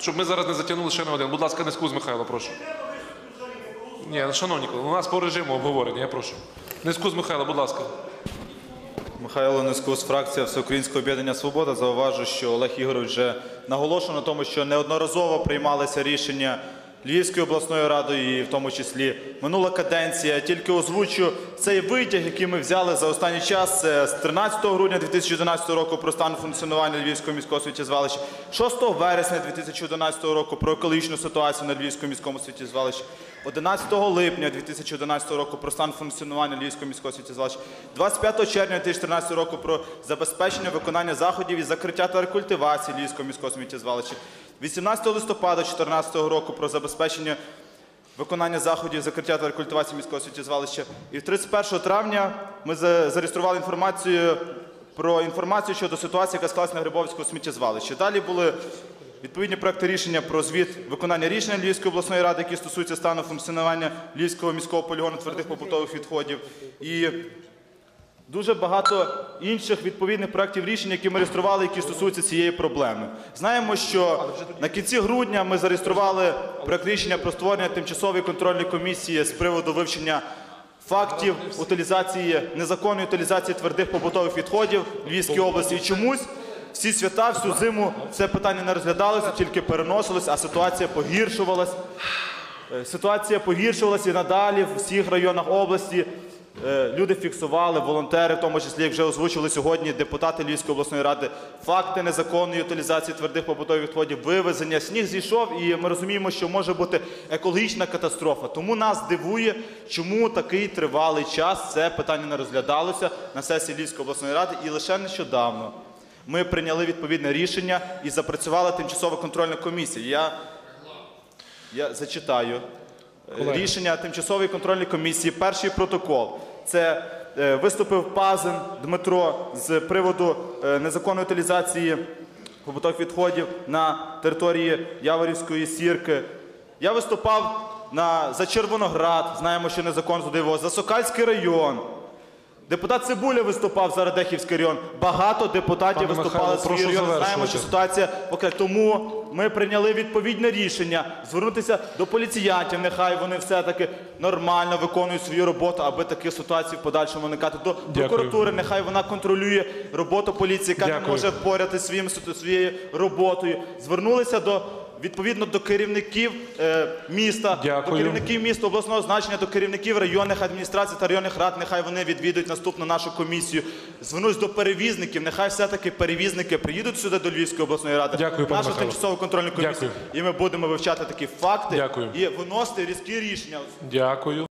Щоб ми зараз не затягнули ще на один. Будь ласка, не скуз, Михайло, прошу. Ні, шановні колеги, у нас по режиму обговорення, я прошу. Не скуз, Михайло, будь ласка. Михайло Нескус, фракція Всеукраїнського об'єднання Свобода. Зауважу, що Олег Ігорович вже наголошував на тому, що неодноразово приймалися рішення Львівською обласною радою, і в тому числі минула каденція. Тільки озвучу цей витяг, який ми взяли за останній час це з 13 грудня 2011 року про стан функціонування Львівського міського сміттєзвалища, 6 вересня 2011 року про екологічну ситуацію на Львівському міському сміттєзвалищі, 11 липня 2011 року про стан функціонування Львівського міського сміттєзвалища, 25 червня 2014 року про забезпечення виконання заходів із закриття та рекультивації Львівського міського сміттєзвалища, 18 листопада 2014 року про забезпечення виконання заходів закриття та рекультивації міського сміттєзвалища. І 31 травня ми за- зареєстрували інформацію про інформацію щодо ситуації, яка склалася на Грибовському сміттєзвалищі. Далі були відповідні проекти рішення про звіт виконання рішення Львівської обласної ради, які стосуються стану функціонування Львівського міського полігону твердих побутових відходів. І Дуже багато інших відповідних проєктів рішень, які ми реєстрували, які стосуються цієї проблеми. Знаємо, що на кінці грудня ми зареєстрували проєкт рішення про створення тимчасової контрольної комісії з приводу вивчення фактів утилізації незаконної утилізації твердих побутових відходів в Львівській області. І чомусь всі свята, всю зиму це питання не розглядалося, тільки переносилось, а ситуація погіршувалась. Е, Ситуація погіршувалася і надалі в всіх районах області. Е, Люди фіксували, волонтери, в тому числі, як вже озвучили сьогодні депутати Львівської обласної ради, факти незаконної утилізації твердих побутових відходів, вивезення. Сніг зійшов, і ми розуміємо, що може бути екологічна катастрофа. Тому нас дивує, чому такий тривалий час це питання не розглядалося на сесії Львівської обласної ради. І лише нещодавно ми прийняли відповідне рішення і запрацювала тимчасова контрольна комісія. Я я зачитаю Е, рішення тимчасової контрольної комісії. Перший протокол. Це е, виступив Пазин Дмитро з приводу е, незаконної утилізації побутових відходів на території Яворівської сірки. Я виступав на, за Червоноград, знаємо, що незаконно туди вивоз, за Сокальський район. Депутат Цибуля виступав за Радехівський район. Багато депутатів Пане виступали Михайло, за свої прошу райони. Знаємо, що ситуація поки тому ми прийняли відповідне рішення звернутися до поліціянтів. Нехай вони все-таки нормально виконують свою роботу, аби такі ситуації в подальшому уникати. До прокуратури, нехай вона контролює роботу поліції, яка не Дякую. може впоряти своїм своєю роботою. Звернулися до. Відповідно до керівників е, міста, Дякую. до керівників міста обласного значення, до керівників районних адміністрацій та районних рад, нехай вони відвідують наступну нашу комісію. Звернусь до перевізників, нехай все-таки перевізники приїдуть сюди до Львівської обласної ради, Дякую, пане нашу Михайло. тимчасову контрольну комісію, Дякую. і ми будемо вивчати такі факти Дякую. і виносити різкі рішення. Дякую.